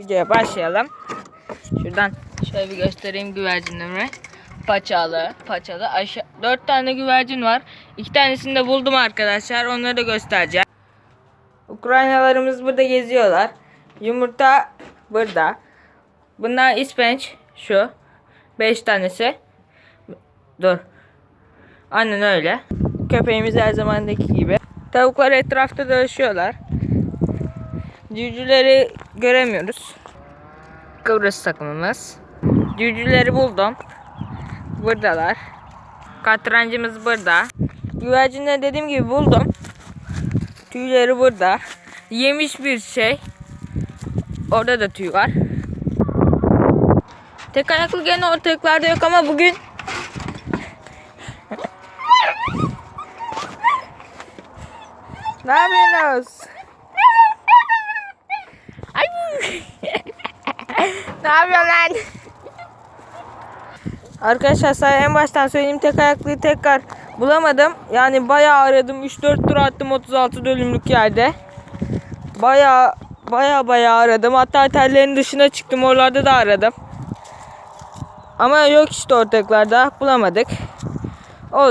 Videoya başlayalım. Şuradan şöyle bir göstereyim güvercinlerimi. Paçalı, paçalı. Aşağı, dört tane güvercin var. İki tanesini de buldum arkadaşlar. Onları da göstereceğim. Ukraynalarımız burada geziyorlar. Yumurta burada. Bunlar ispenç. Şu. Beş tanesi. Dur. Aynen öyle. Köpeğimiz her zamandaki gibi. Tavuklar etrafta dolaşıyorlar. Cücüleri göremiyoruz. Kıbrıs takımımız. Cücüleri buldum. Buradalar. Katrancımız burada. Güvercinleri dediğim gibi buldum. Tüyleri burada. Yemiş bir şey. Orada da tüy var. Tek ayaklı gene ortalıklarda yok ama bugün Ne yapıyorsunuz? Ay. ne yapıyorsun lan? Arkadaşlar sana en baştan söyleyeyim tek ayaklıyı tekrar bulamadım. Yani bayağı aradım. 3-4 tur attım 36 dönümlük yerde. Bayağı bayağı bayağı aradım. Hatta tellerin dışına çıktım. Oralarda da aradım. Ama yok işte ortaklarda. Bulamadık.